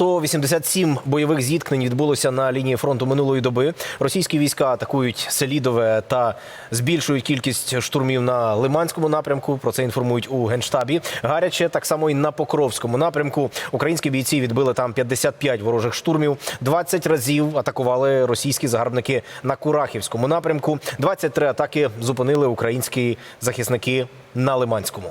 187 бойових зіткнень відбулося на лінії фронту минулої доби. Російські війська атакують Селідове та збільшують кількість штурмів на Лиманському напрямку. Про це інформують у генштабі. Гаряче так само і на Покровському напрямку. Українські бійці відбили там 55 ворожих штурмів. 20 разів атакували російські загарбники на Курахівському напрямку. 23 атаки зупинили українські захисники на Лиманському.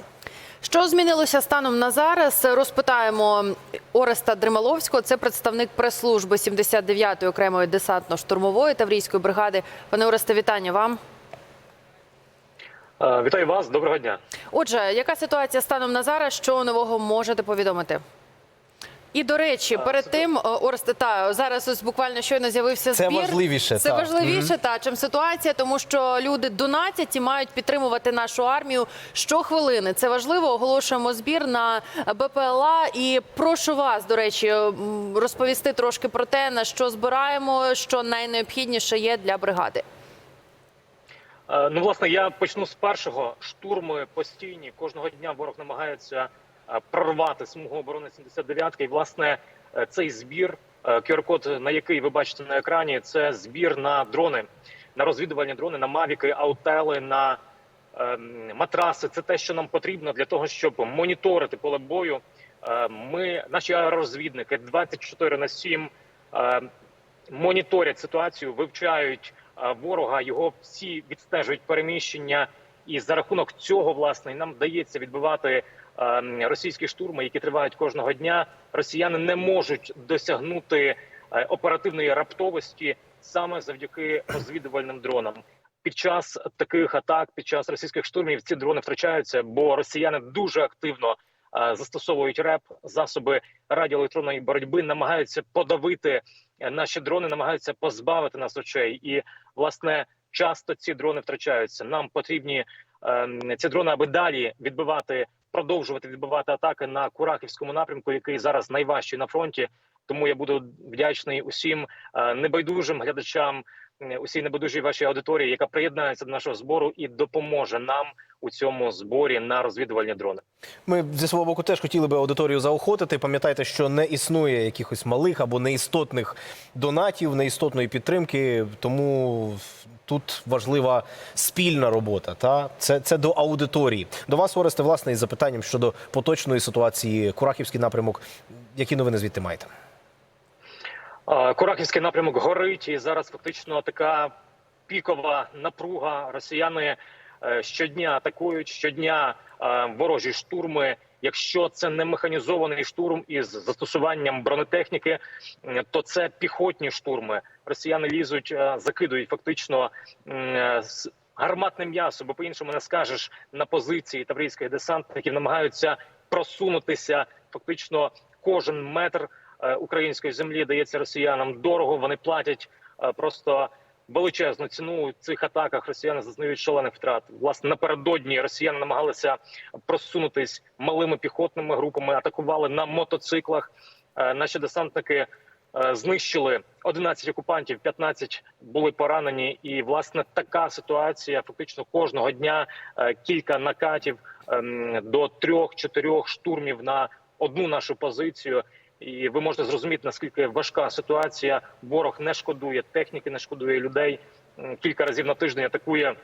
Що змінилося станом на зараз? Розпитаємо Ореста Дрималовського. Це представник прес-служби 79-ї окремої десантно-штурмової таврійської бригади. Пане Оресте, вітання вам. Е, Вітаю вас, доброго дня. Отже, яка ситуація станом на зараз? Що нового можете повідомити? І до речі, перед тим е, та зараз ось буквально щойно з'явився Це важливіше, Це так. важливіше, та чим ситуація, тому що люди донатять і мають підтримувати нашу армію щохвилини. Це важливо. Оголошуємо збір на БПЛА. І прошу вас, до речі, розповісти трошки про те, на що збираємо, що найнеобхідніше є для бригади. Е, Ну, власне, я почну з першого. Штурми постійні. Кожного дня ворог намагається прорвати смугу оборони 79-ки. І, власне, е, цей збір, е, QR-код, на який ви бачите на екрані, це збір на дрони, на розвідувальні дрони, на мавіки, аутели, на ем, матраси. Це те, що нам потрібно для того, щоб моніторити поле бою. Е, Ми, наші аеророзвідники 24 на 7 е, моніторять ситуацію, вивчають е, ворога, його всі відстежують переміщення, і за рахунок цього власне нам вдається відбивати е, російські штурми, які тривають кожного дня. Росіяни не можуть досягнути е, оперативної раптовості саме завдяки розвідувальним дронам. Під час таких атак, під час російських штурмів, ці дрони втрачаються, бо росіяни дуже активно е, застосовують РЕП, засоби радіоелектронної боротьби, намагаються подавити е, наші дрони, намагаються позбавити нас очей. І власне часто ці дрони втрачаються. Нам потрібні е, ці дрони, аби далі відбивати, продовжувати відбивати атаки на Курахівському напрямку, який зараз найважчий на фронті. Тому я буду вдячний усім е, небайдужим глядачам, е, усій небайдужій вашій аудиторії, яка приєднається до нашого збору і допоможе нам у цьому зборі на розвідувальні дрони. Ми зі свого боку теж хотіли би аудиторію заохотити. Пам'ятайте, що не існує якихось малих або неістотних донатів, неістотної підтримки. Тому тут важлива спільна робота. Та це, це до аудиторії. До вас, Оресте, власне, із запитанням щодо поточної ситуації Курахівський напрямок. Які новини звідти маєте? Е, Курахівський напрямок горить, і зараз фактично така пікова напруга. Росіяни е, щодня атакують, щодня е, ворожі штурми. Якщо це не механізований штурм із застосуванням бронетехніки, то це піхотні штурми. Росіяни лізуть, е, закидують фактично е, гарматним м'ясо, бо по-іншому не скажеш на позиції таврійських десантників, намагаються просунутися. Фактично, кожен метр е, української землі дається росіянам дорого. Вони платять е, просто величезну ціну у цих атаках. Росіяни зазнають шалених втрат. Власне напередодні росіяни намагалися просунутись малими піхотними групами, атакували на мотоциклах. Е, Наші десантники е, знищили 11 окупантів, 15 були поранені. І власне така ситуація. Фактично кожного дня е, кілька накатів ем, до трьох-чотирьох штурмів на одну нашу позицію. І ви можете зрозуміти наскільки важка ситуація. Ворог не шкодує техніки, не шкодує людей. Кілька разів на тиждень атакує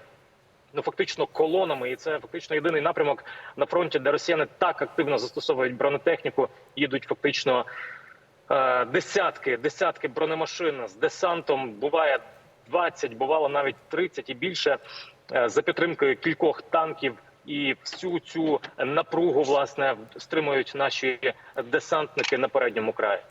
ну фактично колонами, і це фактично єдиний напрямок на фронті, де росіяни так активно застосовують бронетехніку. Їдуть фактично е, десятки, десятки бронемашин з десантом. Буває 20, бувало навіть 30 і більше е, за підтримкою кількох танків. І всю цю напругу власне стримують наші десантники на передньому краї.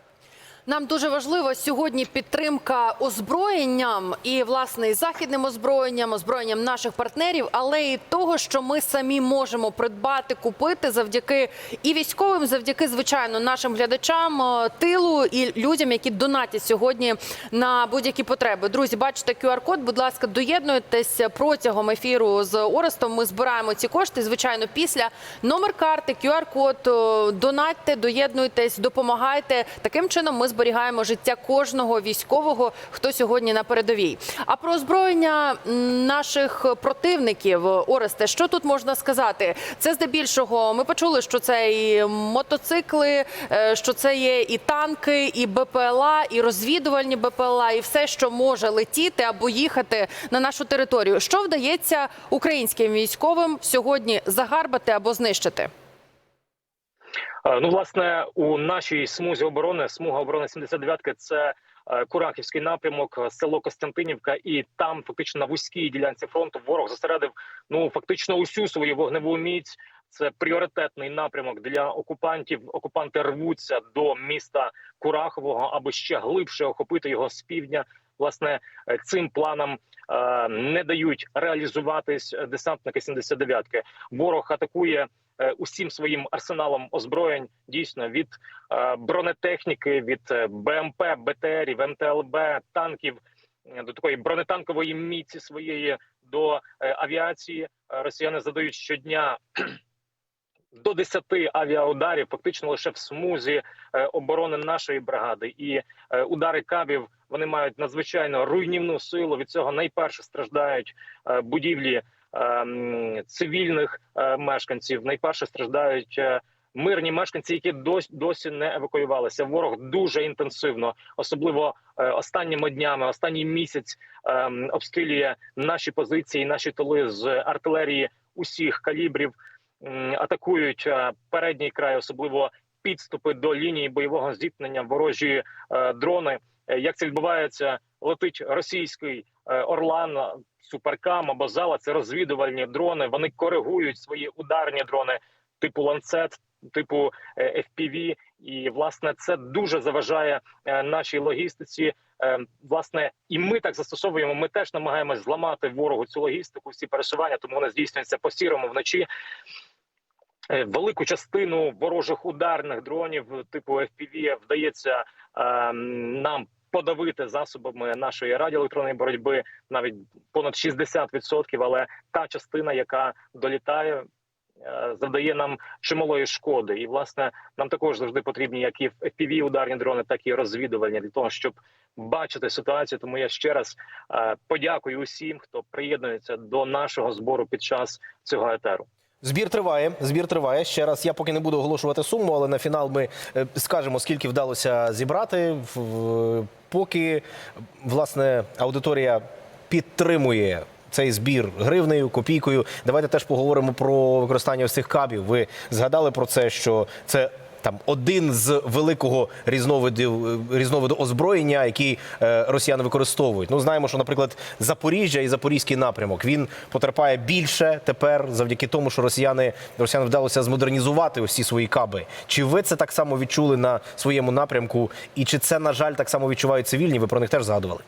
Нам дуже важливо сьогодні підтримка озброєнням і власне і західним озброєнням, озброєнням наших партнерів, але і того, що ми самі можемо придбати, купити завдяки і військовим, завдяки звичайно нашим глядачам е, тилу і людям, які донатять сьогодні на будь-які потреби. Друзі, бачите QR-код. Будь ласка, доєднуйтесь протягом ефіру з Орестом. Ми збираємо ці кошти. Звичайно, після номер карти, QR-код, е, донатьте, доєднуйтесь, допомагайте. Таким чином ми зберігаємо життя кожного військового, хто сьогодні на передовій. А про озброєння наших противників, Оресте, що тут можна сказати? Це здебільшого. Ми почули, що це і мотоцикли, е, що це є і танки, і БПЛА, і розвідувальні БПЛА, і все, що може летіти або їхати на нашу територію. Що вдається українським військовим сьогодні загарбати або знищити? Е, Ну, власне, у нашій смузі оборони, смуга оборони 79-ки – це е, Курахівський напрямок, е, село Костянтинівка, і там фактично на вузькій ділянці фронту ворог зосередив ну фактично усю свою вогневу міць. Це пріоритетний напрямок для окупантів. Окупанти рвуться до міста Курахового, аби ще глибше охопити його з півдня. Власне, цим планам не дають реалізуватись десантники 79-ки. Ворог атакує усім своїм арсеналом озброєнь дійсно від е, бронетехніки, від е, БМП, БТРів, МТЛБ, танків е, до такої бронетанкової міці своєї до е, авіації. Е, Росіяни задають щодня. До 10 авіаударів, фактично лише в смузі е, оборони нашої бригади, і е, удари кабів вони мають надзвичайно руйнівну силу. Від цього найперше страждають е, будівлі е, цивільних е, мешканців. Найперше страждають е, мирні мешканці, які досі, досі не евакуювалися. Ворог дуже інтенсивно, особливо е, останніми днями, останній місяць е, обстрілює наші позиції, наші тили з артилерії усіх калібрів. М, Атакують передній край, особливо підступи до лінії бойового зіткнення, ворожі е, дрони. Як це відбувається? Летить російський е, Орлан, Суперкам або зала. Це розвідувальні дрони. Вони коригують свої ударні дрони типу ланцет, типу е, FPV. І власне це дуже заважає е, нашій логістиці. Е, Власне, і ми так застосовуємо. Ми теж намагаємось зламати ворогу цю логістику, всі пересування, тому вони здійснюються по сірому вночі. Велику частину ворожих ударних дронів типу FPV вдається е, нам подавити засобами нашої радіоелектронної боротьби навіть понад 60%, але та частина, яка долітає, е, завдає нам чималої шкоди. І власне нам також завжди потрібні як і fpv ударні дрони, так і розвідувальні для того, щоб бачити ситуацію. Тому я ще раз е, подякую усім, хто приєднується до нашого збору під час цього етеру. Збір триває. Збір триває. Ще раз я поки не буду оголошувати суму, але на фінал ми е, скажемо, скільки вдалося зібрати. Поки власне аудиторія підтримує. Цей збір гривнею, копійкою. Давайте теж поговоримо про використання ось цих кабів. Ви згадали про це, що це там один з великого різновидів е, різновиду озброєння, який е, росіяни використовують. Ну знаємо, що, наприклад, Запоріжжя і Запорізький напрямок він потерпає більше тепер завдяки тому, що росіяни росіянам вдалося змодернізувати усі свої каби. Чи ви це так само відчули на своєму напрямку? І чи це на жаль так само відчувають цивільні? Ви про них теж згадували?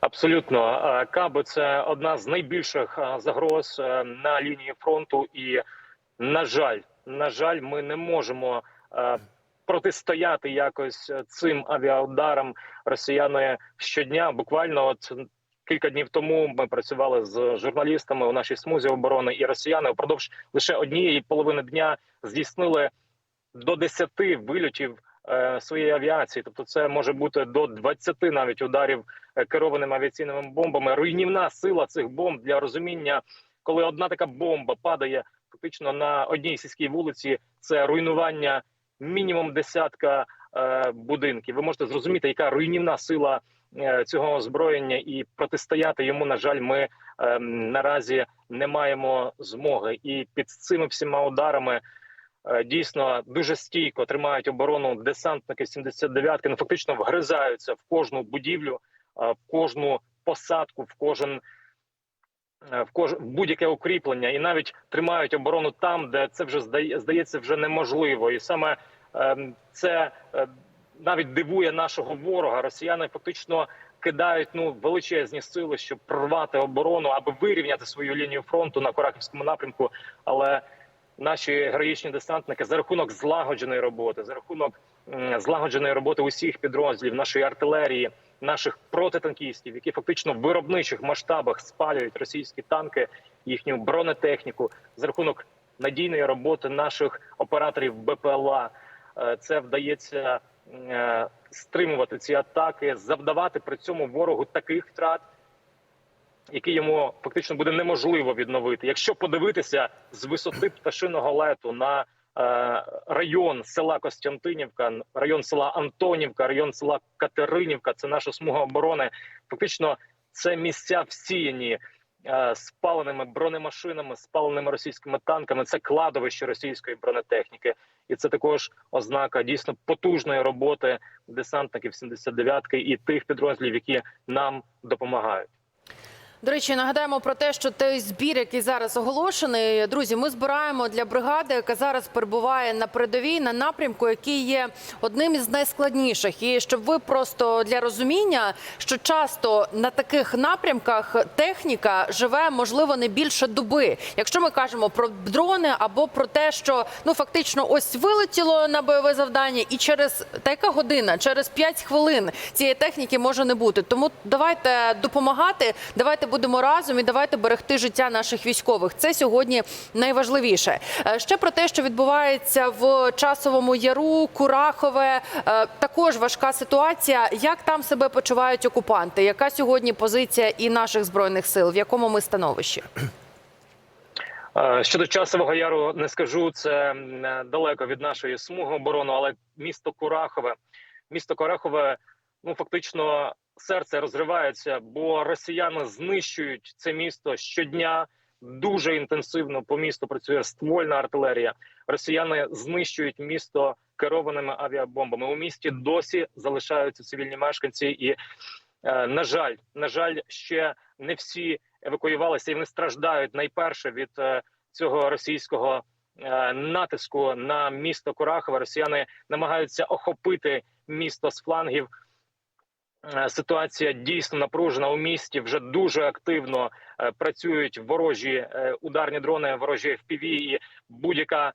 Абсолютно, Е, каби це одна з найбільших загроз на лінії фронту, і на жаль, на жаль, ми не можемо е, протистояти якось е, цим авіаударам. Росіяни щодня. Буквально от кілька днів тому ми працювали з журналістами у нашій смузі оборони, і росіяни впродовж лише однієї половини дня здійснили до 10 вильотів е, своєї авіації. Тобто, це може бути до 20 навіть ударів керованими авіаційними бомбами. Руйнівна сила цих бомб для розуміння, коли одна така бомба падає фактично на одній сільській вулиці, це руйнування мінімум десятка е, будинків. Ви можете зрозуміти, яка руйнівна сила е, цього озброєння, і протистояти йому, на жаль, ми е, наразі не маємо змоги. І під цими всіма ударами е, дійсно дуже стійко тримають оборону десантники 79-ки, ну фактично вгризаються в кожну будівлю, е, в кожну посадку, в кожен. Е, В кож будь-яке укріплення, і навіть тримають оборону там, де це вже здає, здається вже неможливо, і саме ем, це е, навіть дивує нашого ворога. Росіяни фактично кидають ну величезні сили, щоб прорвати оборону, аби вирівняти свою лінію фронту на Кораківському напрямку. Але наші героїчні десантники за рахунок злагодженої роботи, за рахунок злагодженої роботи усіх підрозділів, нашої артилерії, наших протитанкістів, які фактично в виробничих масштабах спалюють російські танки, їхню бронетехніку, за рахунок надійної роботи наших операторів БПЛА. Е, Це вдається е, стримувати ці атаки, завдавати при цьому ворогу таких втрат, які йому фактично буде неможливо відновити. Якщо подивитися з висоти пташиного лету на район села Костянтинівка, район села Антонівка, район села Катеринівка, це наша смуга оборони. Фактично, це місця всіяні е, спаленими бронемашинами, спаленими російськими танками. Це кладовище російської бронетехніки, і це також ознака дійсно потужної роботи десантників 79-ки і тих підрозділів, які нам допомагають. До речі, нагадаємо про те, що той збір, який зараз оголошений, друзі, ми збираємо для бригади, яка зараз перебуває на передовій на напрямку, який є одним із найскладніших. І щоб ви просто для розуміння, що часто на таких напрямках техніка живе, можливо, не більше доби. Якщо ми кажемо про дрони або про те, що ну фактично ось вилетіло на бойове завдання, і через та яка година, через 5 хвилин цієї техніки може не бути. Тому давайте допомагати, давайте будемо разом і давайте берегти життя наших військових. Це сьогодні найважливіше. Е, Ще про те, що відбувається в часовому яру, Курахове, е, також важка ситуація. Як там себе почувають окупанти? Яка сьогодні позиція і наших збройних сил? В якому ми становищі? Е, Щодо часового яру не скажу, це далеко від нашої смуги оборони, але місто Курахове, місто Курахове, ну фактично серце розривається, бо росіяни знищують це місто щодня. Дуже інтенсивно по місту працює ствольна артилерія. Росіяни знищують місто керованими авіабомбами. У місті досі залишаються цивільні мешканці, і е, на жаль, на жаль, ще не всі евакуювалися і вони страждають найперше від е, цього російського е, натиску на місто Курахове. Росіяни намагаються охопити місто з флангів. Е, Ситуація дійсно напружена у місті. Вже дуже активно е, працюють ворожі е, ударні дрони, ворожі FPV і будь-яка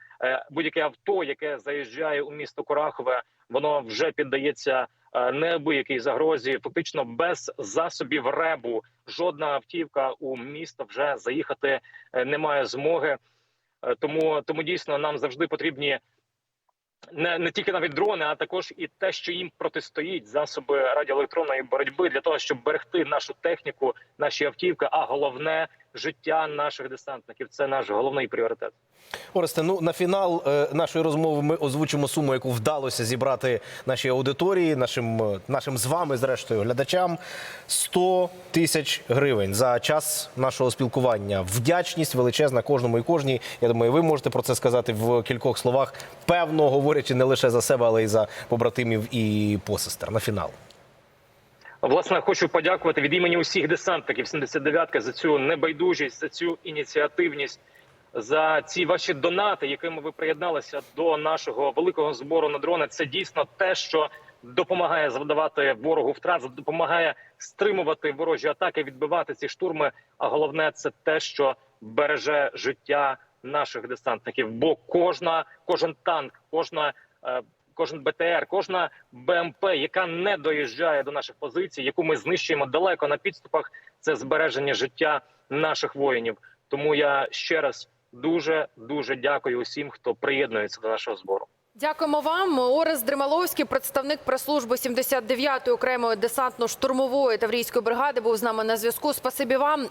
будь-яке авто, яке заїжджає у місто Курахове, воно вже піддається неабиякій загрозі. Фактично без засобів ребу жодна автівка у місто вже заїхати не має змоги. Тому тому дійсно нам завжди потрібні не, не тільки навіть дрони, а також і те, що їм протистоїть засоби радіоелектронної боротьби для того, щоб берегти нашу техніку, наші автівки, а головне життя наших десантників. Це наш головний пріоритет. Оресте, ну на фінал е, нашої розмови ми озвучимо суму, яку вдалося зібрати нашій аудиторії, нашим, е, нашим з вами, зрештою, глядачам. 100 тисяч гривень за час нашого спілкування. Вдячність величезна кожному і кожній. Я думаю, ви можете про це сказати в кількох словах, певно, говорячи не лише за себе, але й за побратимів і посестер. На фінал. Власне, хочу подякувати від імені усіх десантників 79-ки за цю небайдужість, за цю ініціативність, за ці ваші донати, якими ви приєдналися до нашого великого збору на дрони. Це дійсно те, що допомагає завдавати ворогу втрат, допомагає стримувати ворожі атаки, відбивати ці штурми. А головне, це те, що береже життя наших десантників. Бо кожна, кожен танк, кожна. Кожен БТР, кожна БМП, яка не доїжджає до наших позицій, яку ми знищуємо далеко на підступах, це збереження життя наших воїнів. Тому я ще раз дуже дуже дякую усім, хто приєднується до нашого збору. Дякуємо вам. Орес Дрималовський, представник прес-служби 79-ї окремої десантно-штурмової таврійської бригади, був з нами на зв'язку. Спасибі вам.